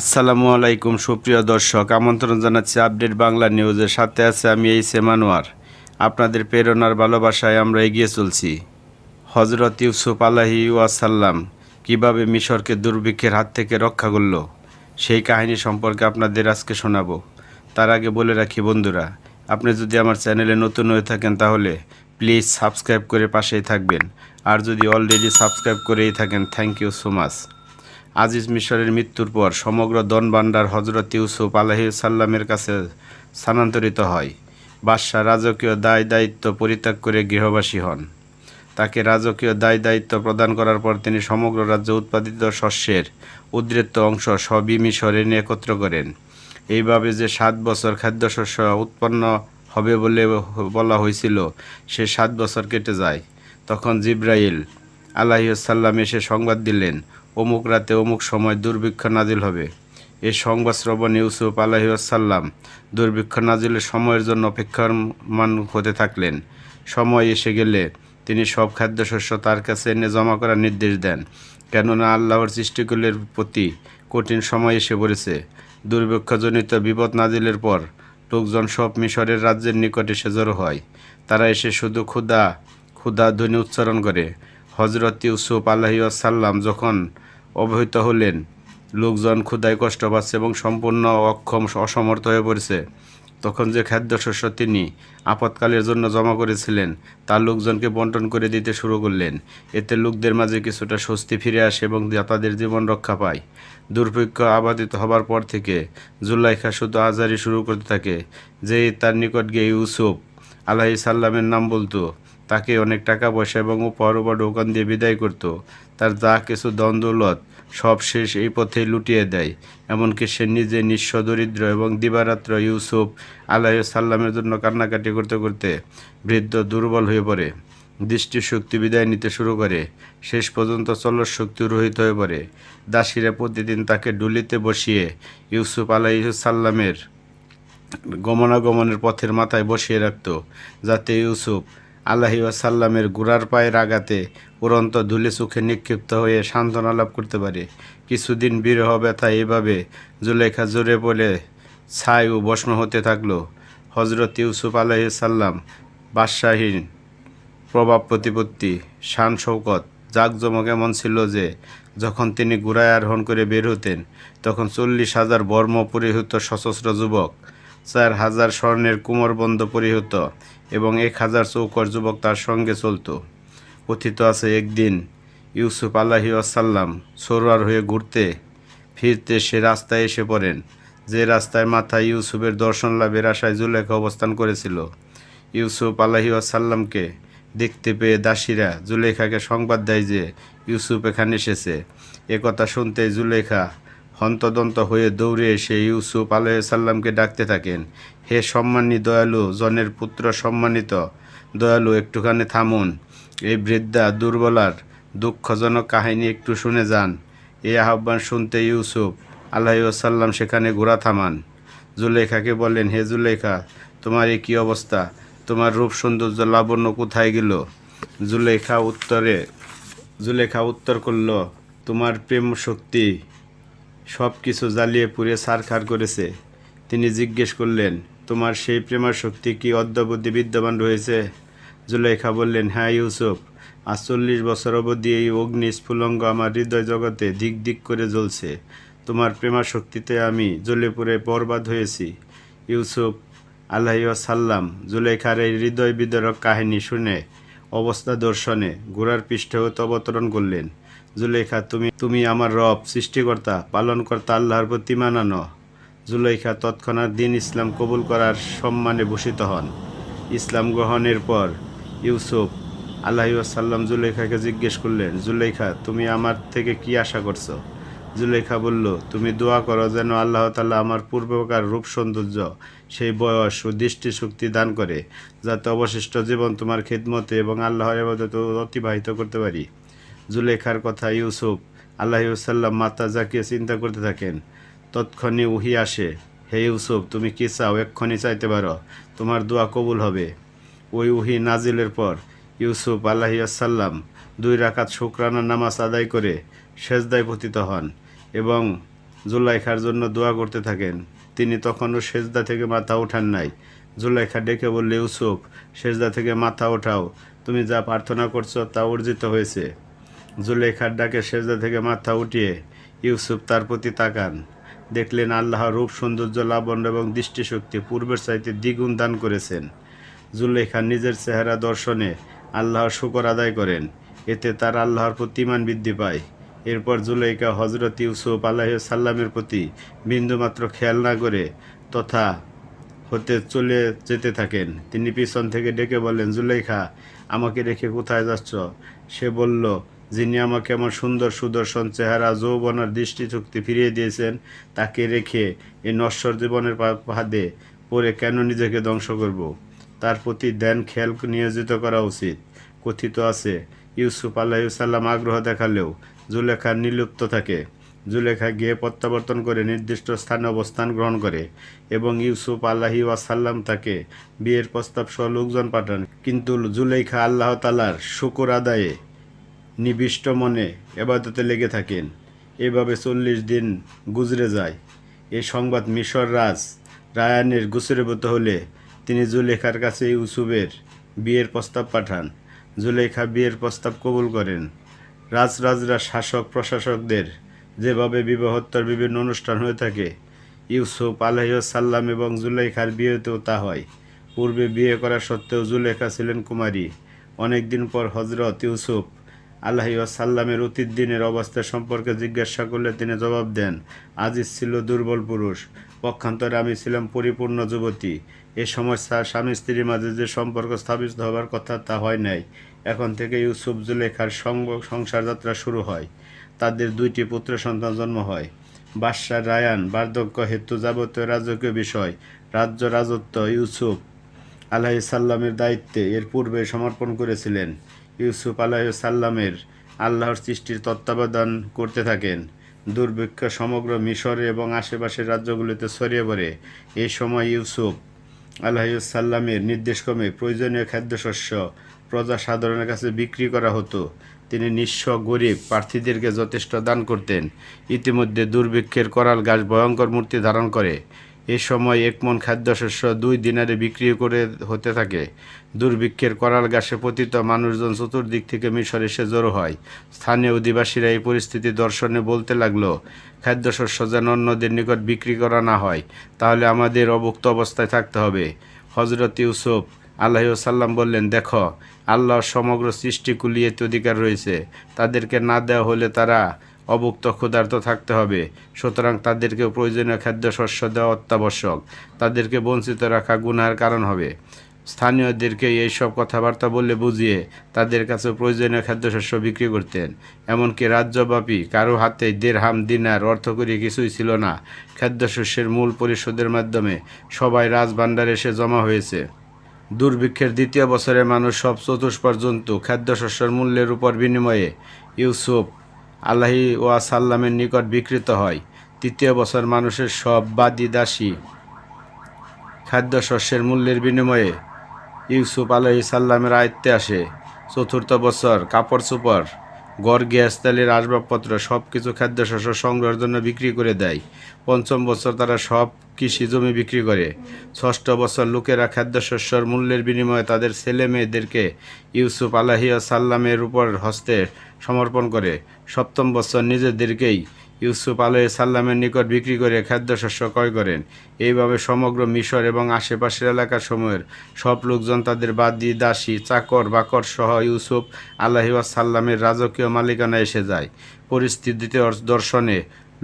আসসালামু আলাইকুম, সুপ্রিয় দর্শক। আমন্ত্রণ জানাচ্ছি আপডেট বাংলা নিউজের সাথে আছে আমি এই সেমানোয়ার আপনাদের প্রেরণার ভালোবাসায় আমরা এগিয়ে চলছি। হজরত ইউসুফ আলাহি ওয়াসাল্লাম কীভাবে মিশরকে দুর্ভিক্ষের হাত থেকে রক্ষা করল, সেই কাহিনী সম্পর্কে আপনাদের আজকে শোনাবো। তার আগে বলে রাখি বন্ধুরা, আপনি যদি আমার চ্যানেলে নতুন হয়ে থাকেন তাহলে প্লিজ সাবস্ক্রাইব করে পাশেই থাকবেন। আর যদি অলরেডি সাবস্ক্রাইব করেই থাকেন, thank you so much. Aziz মিশরের মৃত্যুর পর সমগ্র দন ভান্ডার হজরত ইউসুফ সাল্লামের কাছে স্থানান্তরিত হয়। বাদশাহ রাজকীয় দায় দায়িত্ব পরিত্যাগ করে গৃহবাসী হন। তাকে রাজকীয় দায় দায়িত্ব প্রদান করার পর তিনি সমগ্র রাজ্যে উৎপাদিত শস্যের উদ্বৃত্ত অংশ সবই মিশরে একত্র করেন। এইভাবে যে সাত বছর খাদ্যশস্য উৎপন্ন হবে বলে বলা হয়েছিল, সে সাত বছর কেটে যায়। তখন জিব্রাইল আলাহিসাল্লাম এসে সংবাদ দিলেন অমুক রাতে অমুক সময় দুর্ভিক্ষ নাজিল হবে। এ সংবাদ শ্রবণ ইউসুফ আলাহিসাল্লাম দুর্ভিক্ষ নাজিলের সময়ের জন্য অপেক্ষামান হতে থাকলেন। সময় এসে গেলে তিনি সব খাদ্যশস্য তার কাছে এনে জমা করার নির্দেশ দেন। কেননা আল্লাহর সৃষ্টিকুলের প্রতি কঠিন সময় এসে পড়েছে। দুর্ভিক্ষজনিত বিপদ নাজিলের পর লোকজন সব মিশরের রাজ্যের নিকট এসে জড়ো হয়। তারা এসে শুধু ক্ষুদা ক্ষুদা ধ্বনি উচ্চারণ করে। হজরত ইউসুফ আল্লাহিসাল্লাম যখন অবহিত হলেন, লোকজন ক্ষুদায় কষ্ট পাচ্ছে এবং সম্পূর্ণ অক্ষম অসমর্থ হয়ে পড়েছে। তখন যে খাদ্যশস্য তিনি আপৎকালের জন্য জমা করেছিলেন, তা লোকজনকে বন্টন করে দিতে শুরু করলেন। এতে লোকদের মাঝে কিছুটা স্বস্তি ফিরে আসে এবং তাদের জীবন রক্ষা পায়। দুর্ভিক্ষ আবাদিত হবার পর থেকে জুলাইখা শুধু আজারি শুরু করতে থাকে। যেই তার নিকট গিয়ে ইউসুফ আলাহি সাল্লামের নাম বলতো তাকে অনেক টাকা পয়সা এবং উপহার উপর দোকান দিয়ে বিদায় করত। তার যা কিছু দ্বন্দ্বলত সব শেষ এই পথেই লুটিয়ে দেয়। এমনকি সে নিজে নিঃস্ব দরিদ্র এবং দিবারাত্র ইউসুফ আলাহ সাল্লামের জন্য কান্নাকাটি করতে করতে বৃদ্ধ দুর্বল হয়ে পড়ে। দৃষ্টিশক্তি বিদায় নিতে শুরু করে। শেষ পর্যন্ত চলর শক্তি রহিত হয়ে পড়ে। দাসীরা প্রতিদিন তাকে ডুলিতে বসিয়ে ইউসুফ আলাইসাল্লামের গমনাগমনের পথের মাথায় বসিয়ে রাখত, যাতে ইউসুফ আল্লাহি সাল্লামের গুড়ার পায়ের আঘাতে উড়ন্ত ধুলে চোখে নিক্ষিপ্ত হয়ে সান্ত্বনা লাভ করতে পারে। কিছুদিন বিরহ ব্যথা এভাবে জুলেখা জোরে বলে ছাই ও ভস্ম হতে থাকল। হজরত ইউসুফ আলাহি সাল্লাম বাদশাহীন প্রভাব প্রতিপত্তি, শান শৌকত জাঁকজমক এমন ছিল যে, যখন তিনি গুড়ায় আরোহণ করে বের হতেন, তখন চল্লিশ হাজার বর্ম পরিহিত সশস্ত্র যুবক, চার হাজার স্বর্ণের কুমরবন্ধ পরিহিত এবং এক হাজার চৌকর যুবক তার সঙ্গে চলত। কথিত আছে, একদিন ইউসুফ আল্লাহি আসাল্লাম সরোয়ার হয়ে ঘুরতে ফিরতে সে রাস্তায় এসে পড়েন। যে রাস্তায় মাথায় ইউসুফের দর্শন লাভের আশায় জুলেখা অবস্থান করেছিল। ইউসুফ আল্লাহি আসাল্লামকে দেখতে পেয়ে দাসীরা জুলেখাকে সংবাদ দেয় যে ইউসুফ এখানে এসেছে। একথা শুনতে জুলেখা হন্তদন্ত হয়ে দৌড়ে এসে ইউসুফ আলাইসাল্লামকে ডাকতে থাকেন। হে সম্মানী দয়ালু, জনের পুত্র সম্মানিত, দয়ালু, একটুখানি থামুন। এই বৃদ্ধা দুর্বলার, দুঃখজনক কাহিনী একটু শুনে যান। এই আহ্বান শুনতে ইউসুফ আল্লাহিসাল্লাম সেখানে ঘোরা থামান। জুলেখাকে বলেন হে জুলেখা, তোমার এই কী অবস্থা? তোমার রূপ সৌন্দর্য লাবণ্য কোথায় গেল? জুলেখা উত্তরে, জুলেখা উত্তর করল, তোমার প্রেম শক্তি সব কিছু জ্বালিয়ে পুড়ে সারখার করেছে। তিনি জিজ্ঞেস করলেন তোমার সেই প্রেমার শক্তি কি অদ্যাবধি বিদ্যমান রয়েছে? জুলেখা বললেন হ্যাঁ ইউসুফ, আজ চল্লিশ বছর অবধি এই অগ্নি স্ফুলঙ্গ আমার হৃদয় জগতে দিক দিক করে জ্বলছে। তোমার প্রেমার শক্তিতে আমি জ্বলে পুড়ে বরবাদ হয়েছি। ইউসুফ আল্লাহ সাল্লাম জুলেখার এই হৃদয় বিদরক কাহিনী শুনে, অবস্থা দর্শনে ঘোড়ার পৃষ্ঠে অবতরণ করলেন। জুলেখা তুমি তুমি আমার রব, সৃষ্টিকর্তা, পালনকর্তা, আল্লাহর প্রতি মানানো। জুলেখা তৎক্ষণাৎ দিন ইসলাম কবুল করার সম্মানে ভূষিত হন। ইসলাম গ্রহণের পর ইউসুফ আল্লাহিসাল্লাম জুলেখাকে জিজ্ঞেস করলেন জুলেখা তুমি আমার থেকে কি আশা করছ? জুলেখা বলল, তুমি দোয়া করো যেন আল্লাহ তাল্লাহ আমার পূর্বকার রূপ সৌন্দর্য, সেই বয়স ও দৃষ্টিশক্তি দান করে, যাতে অবশিষ্ট জীবন তোমার খেদমতে এবং আল্লাহর এবাদত অতিবাহিত করতে পারি। জুলেখার কথা ইউসুফ আল্লাহিসাল্লাম মাতা জাকিয়ে চিন্তা করতে থাকেন। তৎক্ষণে উহি আসে, হে ইউসুফ, তুমি কি চাও? এক্ষণি চাইতে পারো। তোমার দোয়া কবুল হবে। ওই উহি নাজিলের পর ইউসুফ আল্লাহিয়াসাল্লাম দুই রাকাত শুক্রানা নামাজ আদায় করে সেজদায় পতিত হন এবং জুলাইখার জন্য দোয়া করতে থাকেন। তিনি তখনও সেজদা থেকে মাথা ওঠান নাই। জুলাইখা ডেকে বললে, ইউসুফ, সেজদা থেকে মাথা ওঠাও। তুমি যা প্রার্থনা করছ তা অর্জিত হয়েছে। জুলেখার ডাকে সেজদা থেকে মাথা উঠিয়ে ইউসুফ তার প্রতি তাকান। দেখলেন আল্লাহ রূপ, সৌন্দর্য, লাবণ্য এবং দৃষ্টিশক্তি পূর্বের চাইতে দ্বিগুণ দান করেছেন। জুলেখা নিজের চেহারা দর্শনে আল্লাহর শুকর আদায় করেন। এতে তার আল্লাহর প্রতিমান বৃদ্ধি পায়। এরপর জুলেখা হজরত ইউসুফ আল্লাহ সাল্লামের প্রতি বিন্দুমাত্র খেয়াল না করে তথা হতে চলে যেতে থাকেন। তিনি পিছন থেকে ডেকে বললেন জুলেখা আমাকে রেখে কোথায় যাচ্ছ? সে বলল যিনি আমাকে আমার সুন্দর সুদর্শন চেহারা যৌবনের দৃষ্টিশক্তি ফিরিয়ে দিয়েছেন, তাকে রেখে এই নশ্বর জীবনের পা- ফাঁদে পড়ে কেন নিজেকে ধ্বংস করব? তার প্রতি ধ্যান খেয়াল নিয়োজিত করা উচিত। কথিত আছে, ইউসুফ আল্লাহিসাল্লাম আগ্রহ দেখালেও জুলেখা নিলুপ্ত থাকে। জুলেখা গিয়ে প্রত্যাবর্তন করে নির্দিষ্ট স্থানে অবস্থান গ্রহণ করে এবং ইউসুফ আল্লাহি ওয়াসাল্লাম তাকে বিয়ের প্রস্তাব সহ লোকজন পাঠান। কিন্তু জুলেখা আল্লাহ তালার শুকুর আদায়ে নিবিষ্ট মনে এবাদতে লেগে থাকেন। এভাবে চল্লিশ দিন গুজরে যায়। এই সংবাদ মিশর রাজ রায়ানের গুসরেবত হলে তিনি জুলেখার কাছে ইউসুফের বিয়ের প্রস্তাব পাঠান। জুলেখা বিয়ের প্রস্তাব কবুল করেন। রাজরাজরা শাসক প্রশাসকদের যেভাবে বিবাহত্তর বিভিন্ন অনুষ্ঠান হয়ে থাকে, ইউসুফ আলহিসাল্লাম এবং জুলেখার বিয়েতেও তা হয়। পূর্বে বিয়ে করা সত্ত্বেও জুলেখা ছিলেন কুমারী। অনেকদিন পর হজরত ইউসুফ আল্লাহি সাল্লামের অতীত দিনের অবস্থা সম্পর্কে জিজ্ঞাসা করলে তিনি জবাব দেন, আজিজ ছিল দুর্বল পুরুষ। পক্ষান্তরে আমি ছিলাম পরিপূর্ণ যুবতী। এ সময় স্বামী, স্ত্রীর মাঝে যে সম্পর্ক স্থাপিত হবার কথা তা হয় নাই। এখন থেকে ইউসুফ জুলেখার সংসার যাত্রা শুরু হয়। তাদের দুইটি পুত্র সন্তান জন্ম হয়। বাদশাহ রায়ান, বার্ধক্য হেতু যাবতীয় রাজকীয় বিষয়, রাজ্য রাজত্ব ইউসুফ আলাহি সাল্লামের দায়িত্বে এর পূর্বে সমর্পণ করেছিলেন। ইউসুফ আলাহি সাল্লামের আল্লাহর সৃষ্টির তত্ত্বাবধান করতে থাকেন। দুর্ভিক্ষ সমগ্র মিশরে এবং আশেপাশের রাজ্যগুলিতে ছড়িয়ে পড়ে। এই সময় ইউসুফ আল্লাহিসাল্লামের নির্দেশক্রমে প্রয়োজনীয় খাদ্যশস্য প্রজা সাধারণের কাছে বিক্রি করা হতো। তিনি নিঃস্ব গরিব প্রার্থীদেরকে যথেষ্ট দান করতেন। ইতিমধ্যে দুর্ভিক্ষের করাল গাছ ভয়ঙ্কর মূর্তি ধারণ করে। এ সময় এক মন খাদ্যশস্য দুই দিনারে বিক্রি করে হতে থাকে। দুর্ভিক্ষের করাল গাছে পতিত মানুষজন চতুর্দিক থেকে মিশর এসে জড়ো হয়। স্থানীয় অধিবাসীরা এই পরিস্থিতি দর্শনে বলতে লাগল, খাদ্যশস্য যেন অন্যদের নিকট বিক্রি করা না হয়, তাহলে আমাদের অভুক্ত অবস্থায় থাকতে হবে। হজরত ইউসুফ আল্লাহ সাল্লাম বললেন, দেখো আল্লাহর সমগ্র সৃষ্টি কুলিয়েতে অধিকার রয়েছে। তাদেরকে না দেওয়া হলে তারা অভুক্ত ক্ষুধার্ত থাকতে হবে। সুতরাং তাদেরকে প্রয়োজনীয় খাদ্যশস্য দেওয়া অত্যাবশ্যক। তাদেরকে বঞ্চিত রাখা গুনার কারণ হবে। স্থানীয়দেরকে এইসব কথাবার্তা বললে বুঝিয়ে তাদের কাছে প্রয়োজনীয় খাদ্যশস্য বিক্রি করতেন। এমনকি রাজ্যব্যাপী কারও হাতে দেড়হাম, দিনার অর্থ অর্থকরী কিছুই ছিল না। খাদ্যশস্যের মূল পরিশোধের মাধ্যমে সবাই রাজভাণ্ডারে এসে জমা হয়েছে। দুর্ভিক্ষের দ্বিতীয় বছরে মানুষ সব চতুষ্পর জন্তু খাদ্যশস্যের মূল্যের উপর বিনিময়ে ইউসুফ আল্লাহি ওয়াসাল্লামের নিকট বিকৃত হয়। তৃতীয় বছর মানুষের সব বাদি দাসী খাদ্যশস্যের মূল্যের বিনিময়ে ইউসুফ আলহি সাল্লামের আয়ত্তে আসে। চতুর্থ বছর কাপড় চোপড় গড় গ্যাস, তেলের আসবাবপত্র সব কিছু খাদ্যশস্য সংগ্রহের জন্য বিক্রি করে দেয়। পঞ্চম বছর তারা সব কৃষি জমি বিক্রি করে। ষষ্ঠ বছর লোকেরা খাদ্যশস্যর মূল্যের বিনিময়ে তাদের ছেলে মেয়েদেরকে ইউসুফ আলাহিয়া সাল্লামের উপর হস্তে সমর্পণ করে। সপ্তম বছর নিজেদেরকেই ইউসুফ আলহ সাল্লামের নিকট বিক্রি করে খাদ্যশস্য ক্রয় করেন। এইভাবে সমগ্র মিশর এবং আশেপাশের এলাকার সময়ের সব লোকজন তাদের বাদী, দাসী, চাকর, বাকর সহ ইউসুফ সাল্লামের রাজকীয় মালিকানা এসে যায়। পরিস্থিতিতে দর্শনে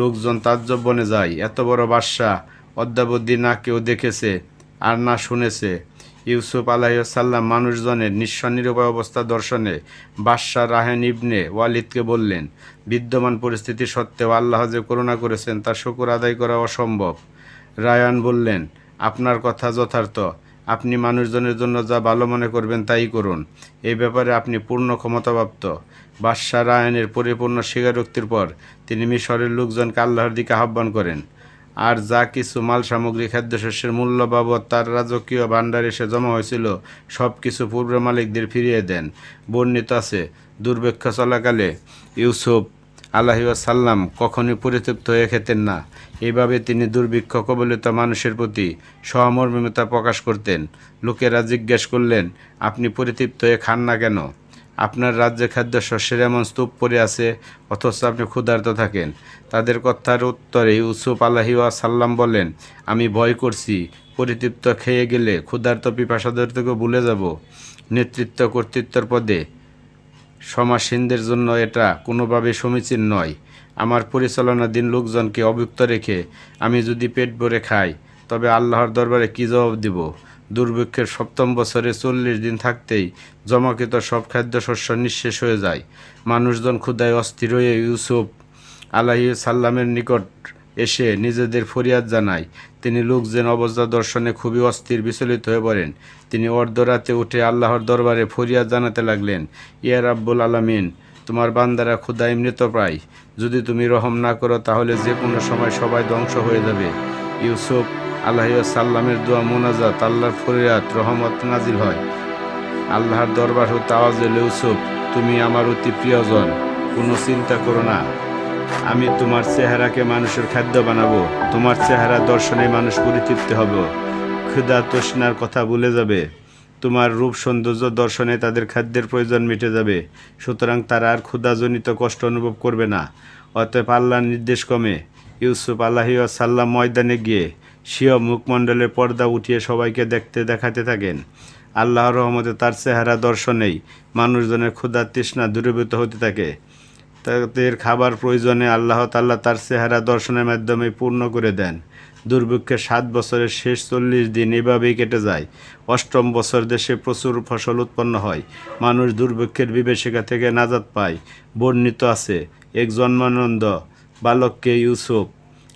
লোকজন তাজ্জব বনে যায়। এত বড় বাদশা অদ্যাবধি না কেউ দেখেছে আর না শুনেছে। ইউসুফ আলাইসাল্লাম মানুষজনের নিঃস্ব অবস্থা দর্শনে বাদশাহ রাহেন ইবনে ওয়ালিদকে বললেন, বিদ্যমান পরিস্থিতি সত্ত্বেও আল্লাহ যে করুণা করেছেন তার শুকুর আদায় করা অসম্ভব। রায়ান বললেন, আপনার কথা যথার্থ। আপনি মানুষজনের জন্য যা ভালো মনে করবেন তাই করুন। এই ব্যাপারে আপনি পূর্ণ ক্ষমতাপ্রাপ্ত। বাদশাহ রায়ানের পরিপূর্ণ স্বীকারোক্তির পর তিনি মিশরের লোকজনকে আল্লাহর দিকে আহ্বান করেন। আর যা কিছু মাল সামগ্রী খাদ্যশস্যের মূল্য বাবদ তার রাজকীয় ভাণ্ডার এসে জমা হয়েছিল, সব কিছু পূর্ব মালিকদের ফিরিয়ে দেন। বর্ণিত আছে, দুর্ভিক্ষ চলাকালে ইউসুফ আল্লাহি সাল্লাম কখনই পরিতৃপ্ত হয়ে খেতেন না। এইভাবে তিনি দুর্ভিক্ষ কবলিত মানুষের প্রতি সহমর্মিতা প্রকাশ করতেন। লোকেরা জিজ্ঞেস করলেন, আপনি পরিতৃপ্ত হয়ে খান না কেন? আপনার রাজ্যে খাদ্য শস্যের এমন স্তূপ পড়ে আছে, অথচ আপনি ক্ষুধার্ত থাকেন। তাদের কথার উত্তরে ইউসুফ আলাহি সাল্লাম বলেন, আমি ভয় করছি, পরিতৃপ্ত খেয়ে গেলে ক্ষুধার্ত পিপাসাদের থেকে ভুলে যাব। নেতৃত্ব কর্তৃত্বের পদে সমাসীনদের জন্য এটা কোনোভাবে সমীচীন নয়। আমার পরিচালনা দিন লোকজনকে অভুক্ত রেখে আমি যদি পেট ভরে খাই, তবে আল্লাহর দরবারে কী জবাব দিব? দুর্ভিক্ষের সপ্তম বছরে চল্লিশ দিন থাকতেই জমাকৃত সব খাদ্যশস্য নিঃশেষ হয়ে যায়। মানুষজন ক্ষুদায় অস্থির হয়ে ইউসুফ আলাহি সাল্লামের নিকট এসে নিজেদের ফরিয়াদ জানায়। তিনি লোকজন অবস্থা দর্শনে খুবই অস্থির, বিচলিত হয়ে পড়েন। তিনি অর্ধরাতে উঠে আল্লাহর দরবারে ফরিয়াদ জানাতে লাগলেন, ইয়া রাব্বুল আলামিন, তোমার বান্দারা ক্ষুদায় মৃতপ্রায় যদি তুমি রহম না করো, তাহলে যে কোনো সময় সবাই ধ্বংস হয়ে যাবে। ইউসুফ আল্লাহ সাল্লামের দোয়া মোনাজাত, আল্লাহর ফরিয়াদ, রহমত নাজিল হয়। আল্লাহর দরবার হতে আওয়াজ এলো ইউসুফ, তুমি আমার অতি প্রিয়জন, কোনো চিন্তা করো না। আমি তোমার চেহারাকে মানুষের খাদ্য বানাবো, তোমার চেহারা দর্শনে মানুষ পরিতৃপ্ত হবে। ক্ষুধা তৃষ্ণার কথা ভুলে যাবে। তোমার রূপ সৌন্দর্য দর্শনে তাদের খাদ্যের প্রয়োজন মিটে যাবে। সুতরাং তারা আর ক্ষুধাজনিত কষ্ট অনুভব করবে না। অতএব আল্লাহর নির্দেশ কমে ইউসুফ আল্লাহি সাল্লাম ময়দানে গিয়ে স্বীয় মুখমণ্ডলের পর্দা উঠিয়ে সবাইকে দেখতে দেখাতে থাকেন। আল্লাহর রহমতে তার চেহারা দর্শনেই মানুষজনের ক্ষুধা তৃষ্ণা দূরীভূত হতে থাকে। তাদের খাবার প্রয়োজনে আল্লাহ তাল্লাহ তার চেহারা দর্শনের মাধ্যমে পূর্ণ করে দেন। দুর্ভিক্ষের সাত বছরের শেষ চল্লিশ দিন এভাবেই কেটে যায়। অষ্টম বছর দেশে প্রচুর ফসল উৎপন্ন হয়। মানুষ দুর্ভিক্ষের বিভীষিকা থেকে নাজাত পায়। বর্ণিত আছে, এক জন্মানন্দ, বালককে ইউসুফ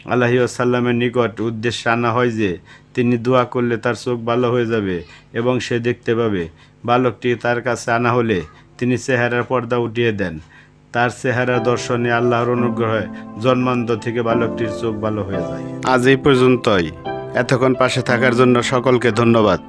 আল্লাহি সাল্লামের নিকট উদ্দেশ্যে আনা হয় যে, তিনি দোয়া করলে তার চোখ ভালো হয়ে যাবে এবং সে দেখতে পাবে। বালকটি তার কাছে আনা হলে তিনি চেহারার পর্দা উঠিয়ে দেন। তার চেহারা দর্শনে আল্লাহর অনুগ্রহে জন্মান্ত থেকে বালকটির চোখ ভালো হয়ে যায়। আজ এই পর্যন্তই। এতক্ষণ পাশে থাকার জন্য সকলকে ধন্যবাদ।